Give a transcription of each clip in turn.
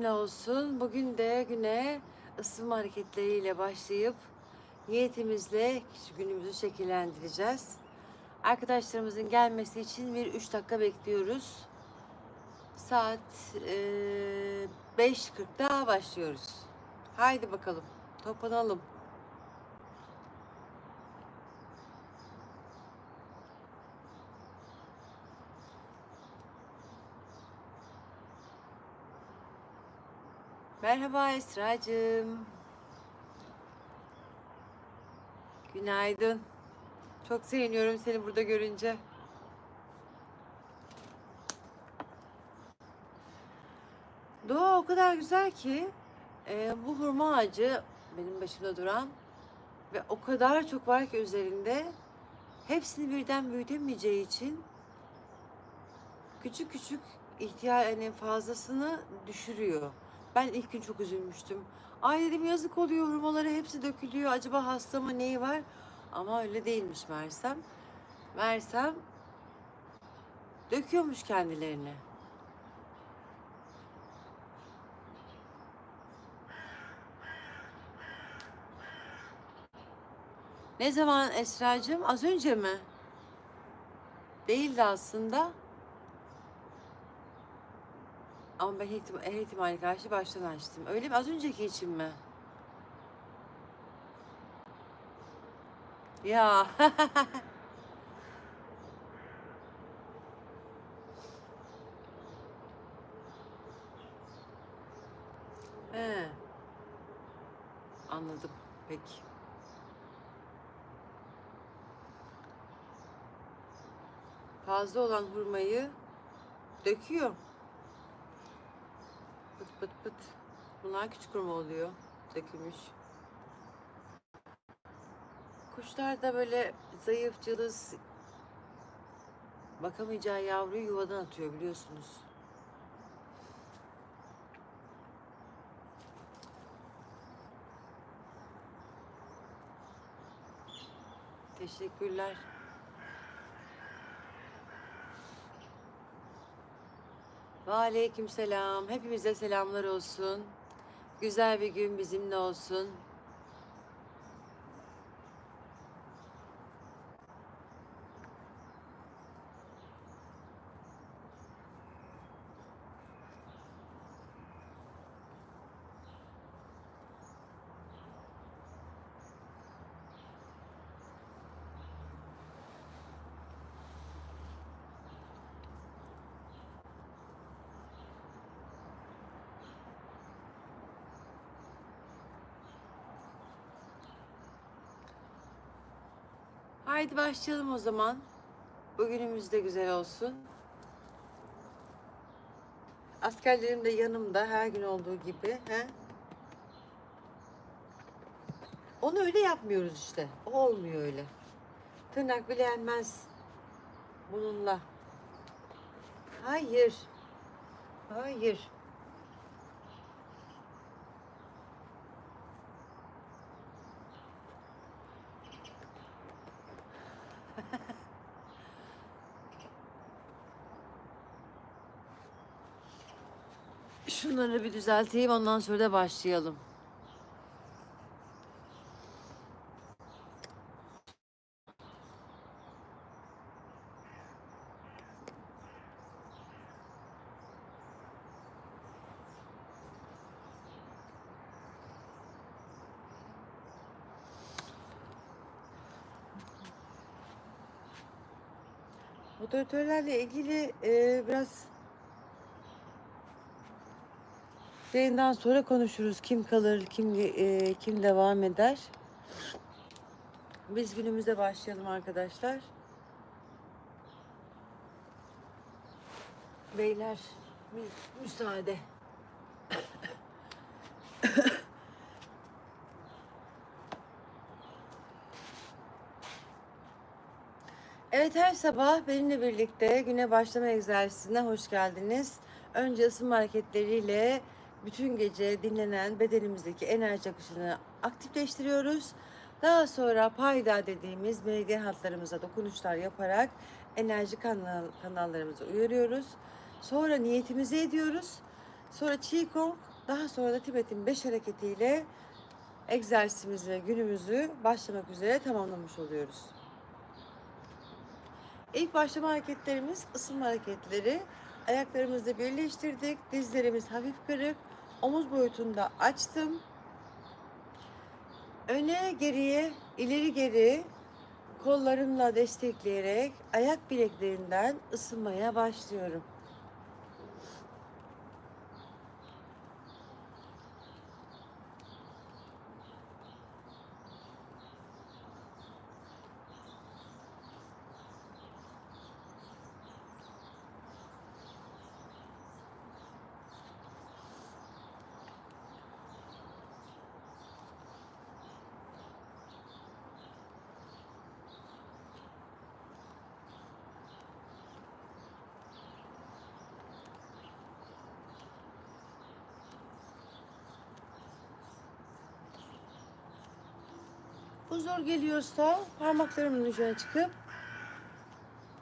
bizimle olsun. Bugün de güne ısınma hareketleriyle başlayıp niyetimizle günümüzü şekillendireceğiz. Arkadaşlarımızın gelmesi için bir 3 dakika bekliyoruz. Saat eee 5.40'da başlıyoruz. Haydi bakalım toplanalım. Merhaba Esra'cığım. Günaydın. Çok seviniyorum seni burada görünce. Doğa o kadar güzel ki e, bu hurma ağacı benim başımda duran ve o kadar çok var ki üzerinde hepsini birden büyütemeyeceği için küçük küçük ihtiyaç fazlasını düşürüyor. Ben ilk gün çok üzülmüştüm. Ay dedim yazık oluyor hurmaları hepsi dökülüyor. Acaba hasta mı neyi var? Ama öyle değilmiş Mersem. Mersem döküyormuş kendilerini. Ne zaman Esra'cığım? Az önce mi? Değildi aslında. Ama ben ihtim- her ihtimali karşı baştan açtım. Öyle mi? Az önceki için mi? Ya. He. Anladım. Peki. Fazla olan hurmayı döküyor. Pıt pıt. Bunlar küçük hurma oluyor. Dökülmüş. Kuşlar da böyle zayıf, cılız bakamayacağı yavruyu yuvadan atıyor biliyorsunuz. Teşekkürler. Ve aleyküm selam. Hepimize selamlar olsun. Güzel bir gün bizimle olsun. Haydi başlayalım o zaman. Bugünümüz de güzel olsun. Askerlerim de yanımda her gün olduğu gibi. He? Onu öyle yapmıyoruz işte. Olmuyor öyle. Tırnak bile yenmez bununla. Hayır. Hayır. Şunları bir düzelteyim ondan sonra da başlayalım. Moderatörlerle ilgili e, biraz yayından sonra konuşuruz. Kim kalır, kim e, kim devam eder. Biz günümüze başlayalım arkadaşlar. Beyler mü- müsaade. Evet her sabah benimle birlikte güne başlama egzersizine hoş geldiniz. Önce ısınma hareketleriyle bütün gece dinlenen bedenimizdeki enerji akışını aktifleştiriyoruz. Daha sonra payda dediğimiz meridyen hatlarımıza dokunuşlar yaparak enerji kanal, kanallarımızı uyarıyoruz. Sonra niyetimizi ediyoruz. Sonra Qigong Daha sonra da Tibet'in beş hareketiyle egzersizimizi ve günümüzü başlamak üzere tamamlamış oluyoruz. İlk başlama hareketlerimiz ısınma hareketleri. Ayaklarımızı birleştirdik. Dizlerimiz hafif kırık. Omuz boyutunda açtım. Öne geriye, ileri geri kollarımla destekleyerek ayak bileklerinden ısınmaya başlıyorum. Bu zor geliyorsa parmaklarımın ucuna çıkıp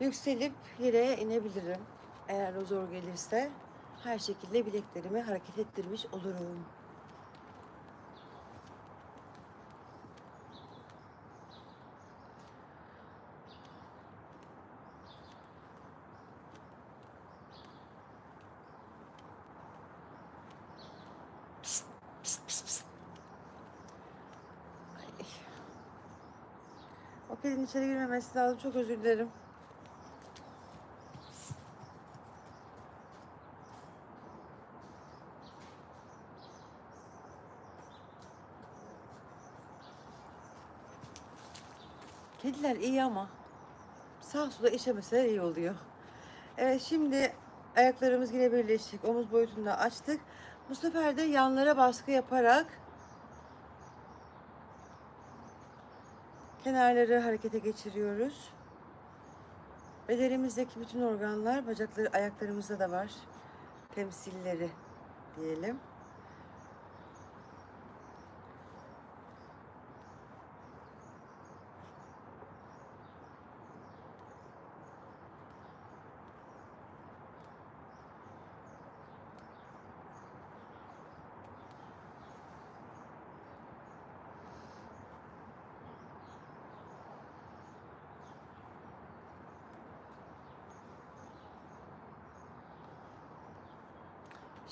yükselip yere inebilirim. Eğer o zor gelirse her şekilde bileklerimi hareket ettirmiş olurum. İçeri girmemesi lazım. Çok özür dilerim. Kediler iyi ama sağ sola işemeseler iyi oluyor. Evet şimdi ayaklarımız yine birleştik. Omuz boyutunda açtık. Bu sefer de yanlara baskı yaparak kenarları harekete geçiriyoruz. Bedenimizdeki bütün organlar, bacakları, ayaklarımızda da var. Temsilleri diyelim.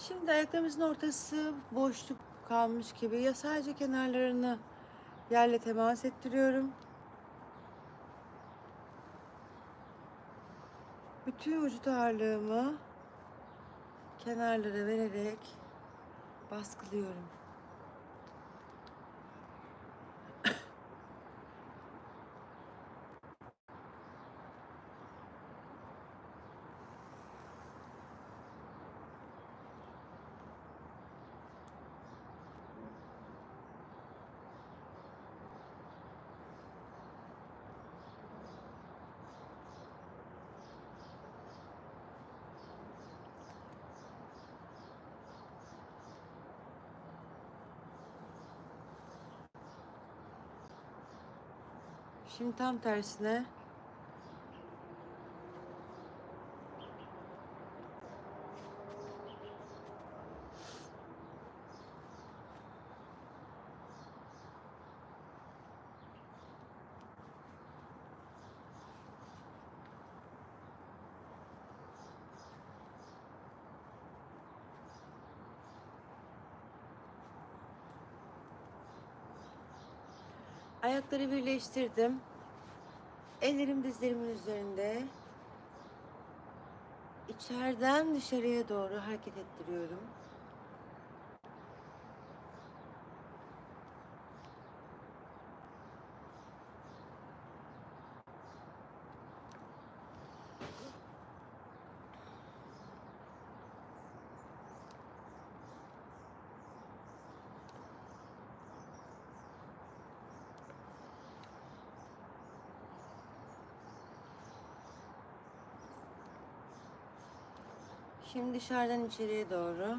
Şimdi ayaklarımızın ortası boşluk kalmış gibi ya sadece kenarlarını yerle temas ettiriyorum. Bütün vücut ağırlığımı kenarlara vererek baskılıyorum. Şimdi tam tersine ayakları birleştirdim. Ellerim dizlerimin üzerinde. İçeriden dışarıya doğru hareket ettiriyorum. Şimdi dışarıdan içeriye doğru.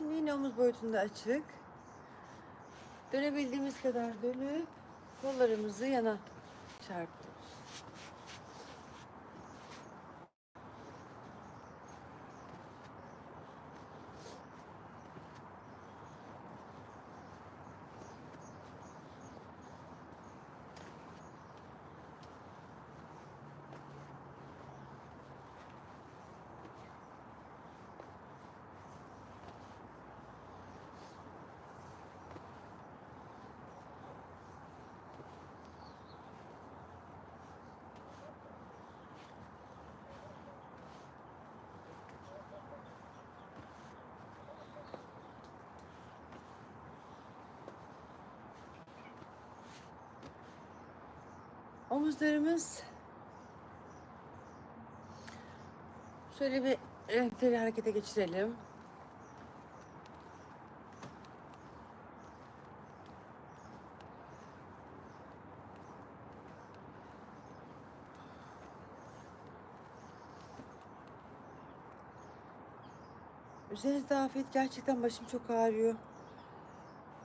Şimdi yine omuz boyutunda açık. Dönebildiğimiz kadar dönüp kollarımızı yana çarpıyoruz. Omuzlarımız şöyle bir renkleri harekete geçirelim. Üzerinizde afiyet gerçekten başım çok ağrıyor.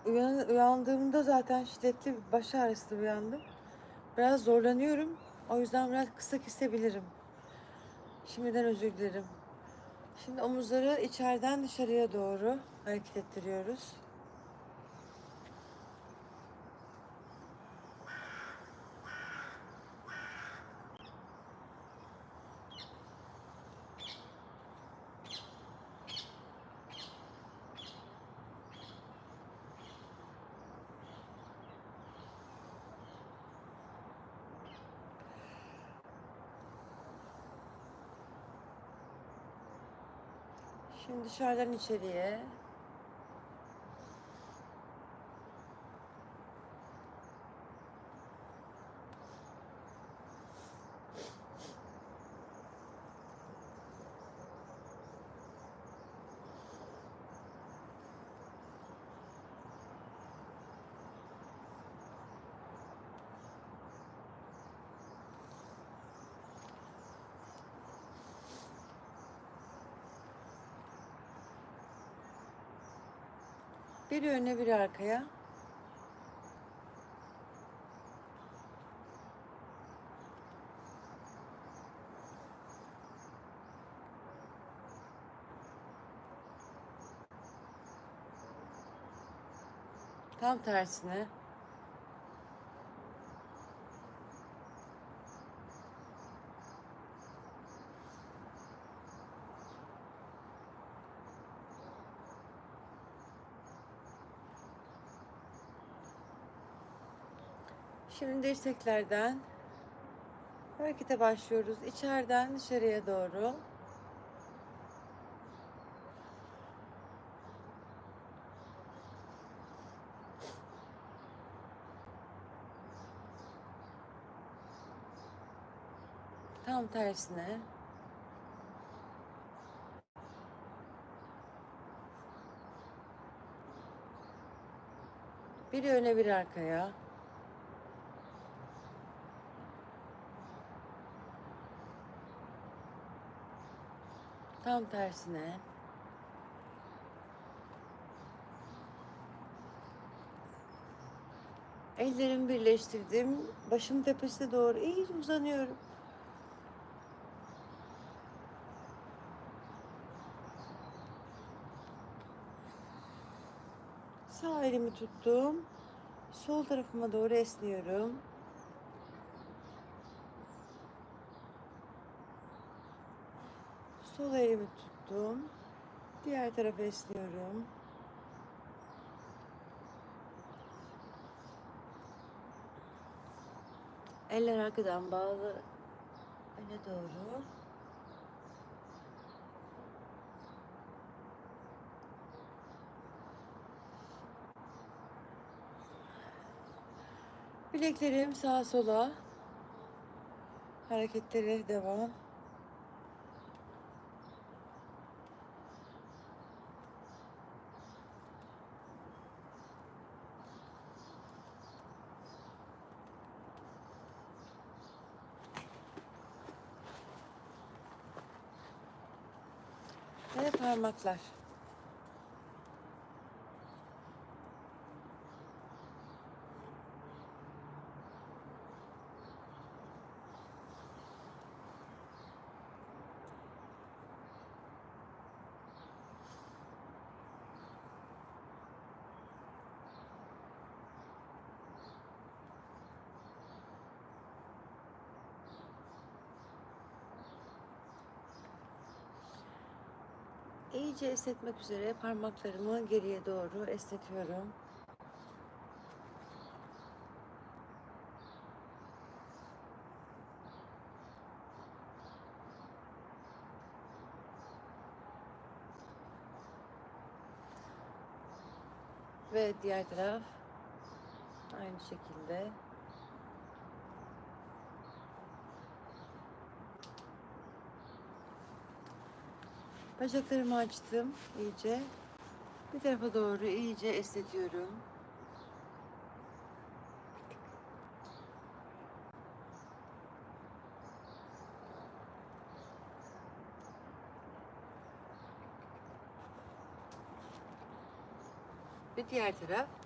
Uyan, uyandığımda zaten şiddetli bir baş ağrısı uyandım. Biraz zorlanıyorum. O yüzden biraz kısa kesebilirim. Şimdiden özür dilerim. Şimdi omuzları içeriden dışarıya doğru hareket ettiriyoruz. Şimdi dışarıdan içeriye. Bir öne bir arkaya. Tam tersine. Şimdi dirseklerden harekete başlıyoruz. İçeriden dışarıya doğru. Tam tersine. Bir öne bir arkaya. Tam tersine. Ellerimi birleştirdim. Başım tepesine doğru iyice uzanıyorum. Sağ elimi tuttum. Sol tarafıma doğru esniyorum. Sol elimi tuttum. Diğer tarafa esniyorum. Eller arkadan bağlı. Öne doğru. Bileklerim sağa sola. Hareketlere devam. Ve parmaklar. İyice esnetmek üzere parmaklarımı geriye doğru esnetiyorum. Ve diğer taraf aynı şekilde. Bacaklarımı açtım iyice. Bir tarafa doğru iyice esnetiyorum. Ve diğer taraf.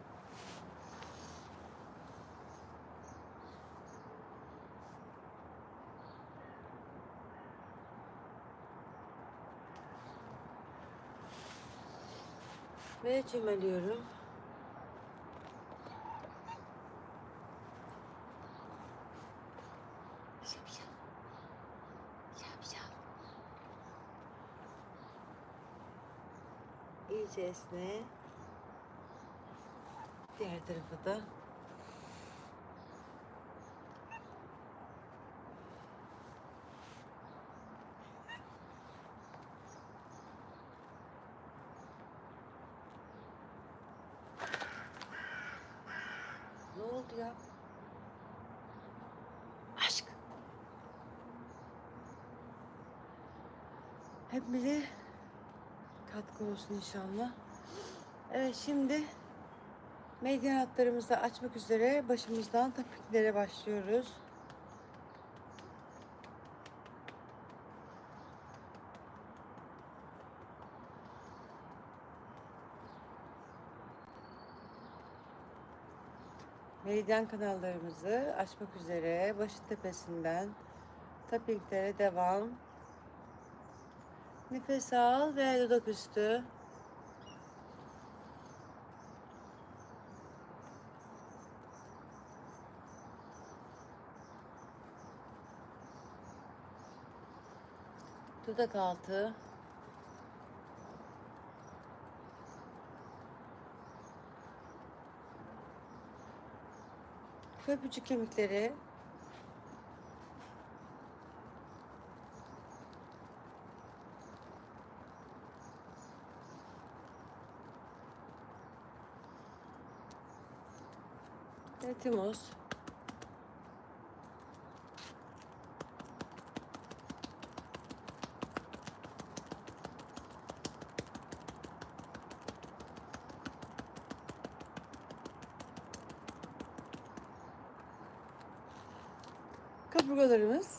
Ve çömeliyorum. İyice esne. Diğer tarafa da. Ne oldu ya? Aşk. Hepimize katkı olsun inşallah. Evet şimdi medyan hatlarımızı açmak üzere başımızdan tapiklere başlıyoruz. Meridyen kanallarımızı açmak üzere başın tepesinden tapiklere devam. Nefes al ve dudak üstü. Dudak altı. Köprücük kemikleri. Ve tümüz. Kaburgalarımız.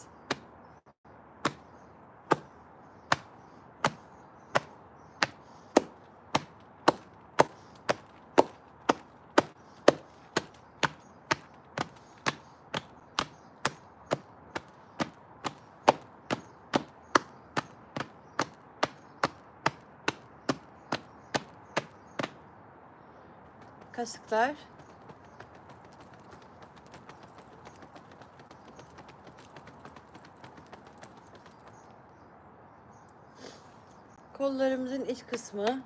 Kasıklar. Kollarımızın iç kısmı.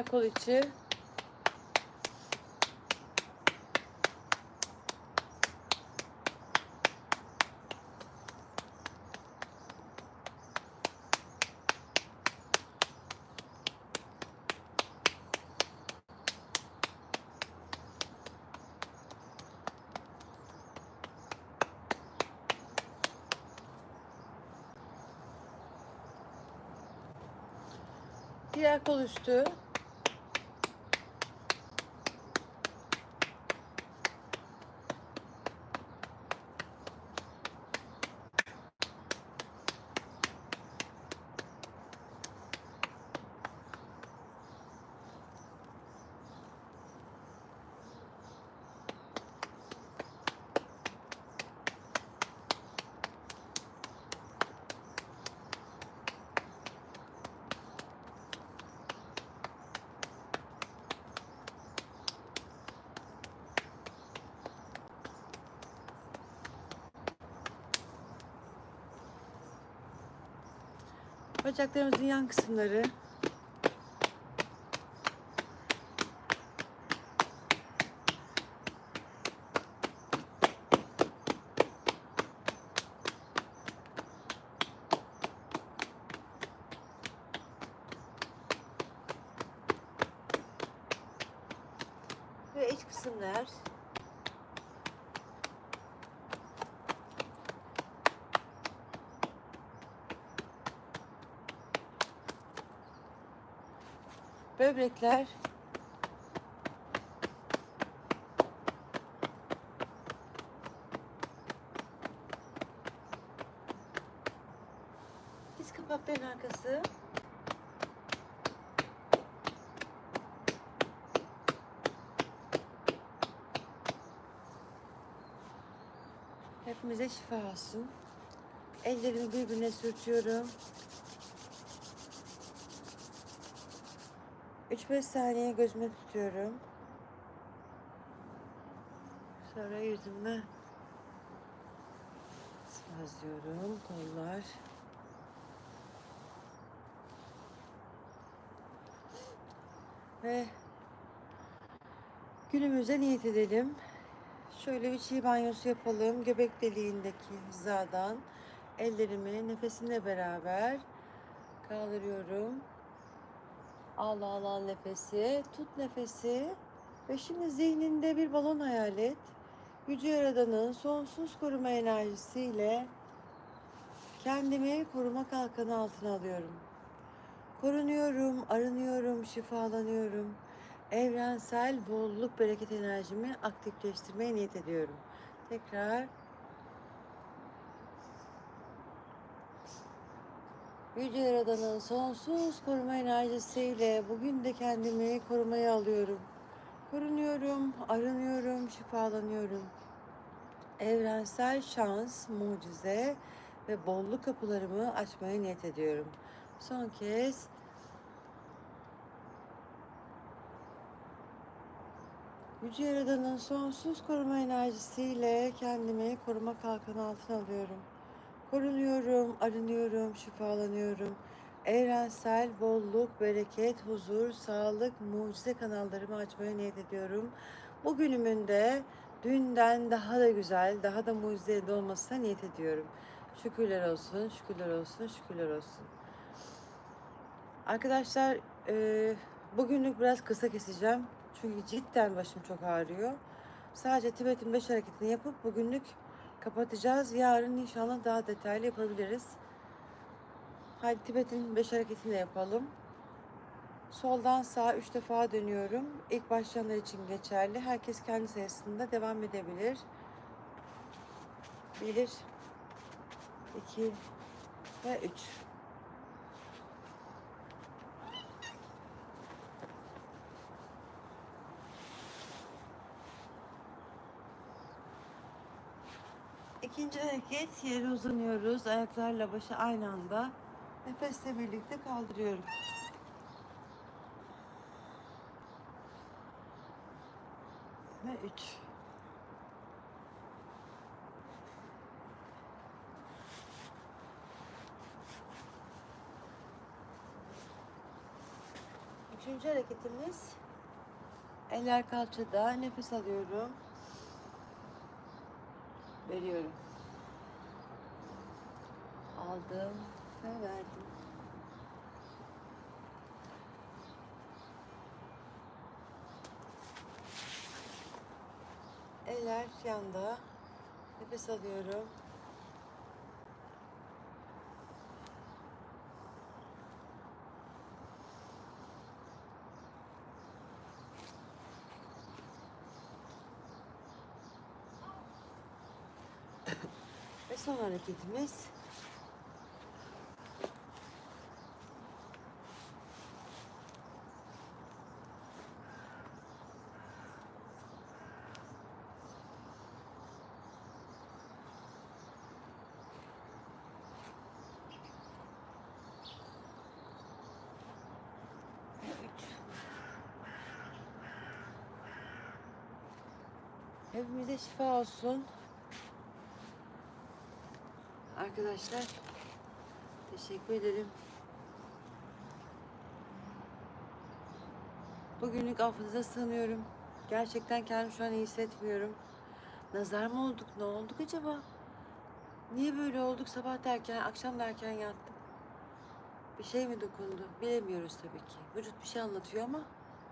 Diğer kol içi. Diğer kol üstü. Bacaklarımızın yan kısımları. Ve iç kısımlar. Böbrekler. Diz kapakların arkası. Hepimize şifa olsun. Ellerimi birbirine sürtüyorum. 3-5 saniye gözüme tutuyorum. Sonra yüzüme sıvazlıyorum. Kollar. Ve günümüze niyet edelim. Şöyle bir çiğ banyosu yapalım. Göbek deliğindeki hizadan ellerimi nefesimle beraber kaldırıyorum. Al al al nefesi, tut nefesi ve şimdi zihninde bir balon hayal et. Yüce Yaradan'ın sonsuz koruma enerjisiyle kendimi koruma kalkanı altına alıyorum. Korunuyorum, arınıyorum, şifalanıyorum. Evrensel bolluk bereket enerjimi aktifleştirmeye niyet ediyorum. Tekrar Yüce Yaradan'ın sonsuz koruma enerjisiyle bugün de kendimi korumaya alıyorum. Korunuyorum, arınıyorum, şifalanıyorum. Evrensel şans, mucize ve bolluk kapılarımı açmaya niyet ediyorum. Son kez Yüce Yaradan'ın sonsuz koruma enerjisiyle kendimi koruma kalkanı altına alıyorum. Korunuyorum, arınıyorum, şifalanıyorum. Evrensel bolluk, bereket, huzur, sağlık, mucize kanallarımı açmaya niyet ediyorum. Bugünümün de dünden daha da güzel, daha da mucizeli olmasına niyet ediyorum. Şükürler olsun, şükürler olsun, şükürler olsun. Arkadaşlar e, bugünlük biraz kısa keseceğim. Çünkü cidden başım çok ağrıyor. Sadece Tibet'in 5 hareketini yapıp bugünlük kapatacağız. Yarın inşallah daha detaylı yapabiliriz. Hadi Tibet'in 5 hareketini de yapalım. Soldan sağa 3 defa dönüyorum. İlk başlayanlar için geçerli. Herkes kendi sayısında devam edebilir. 1 2 ve 3 İkinci hareket yere uzanıyoruz. Ayaklarla başı aynı anda. Nefesle birlikte kaldırıyorum. Ve üç. Üçüncü hareketimiz eller kalçada nefes alıyorum veriyorum. Aldım ve verdim. Eller yanda. Nefes alıyorum. Son hareketimiz. Hepimize şifa olsun arkadaşlar. Teşekkür ederim. Bugünlük affınıza sığınıyorum. Gerçekten kendimi şu an iyi hissetmiyorum. Nazar mı olduk? Ne olduk acaba? Niye böyle olduk? Sabah derken, akşam derken yattım. Bir şey mi dokundu? Bilemiyoruz tabii ki. Vücut bir şey anlatıyor ama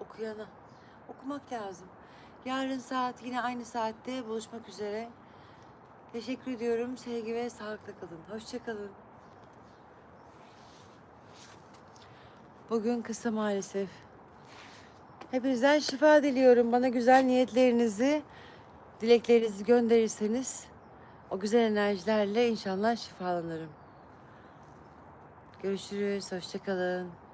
okuyana. Okumak lazım. Yarın saat yine aynı saatte buluşmak üzere. Teşekkür ediyorum. Sevgi ve sağlıkla kalın. Hoşça kalın. Bugün kısa maalesef. Hepinizden şifa diliyorum. Bana güzel niyetlerinizi, dileklerinizi gönderirseniz o güzel enerjilerle inşallah şifalanırım. Görüşürüz. Hoşça kalın.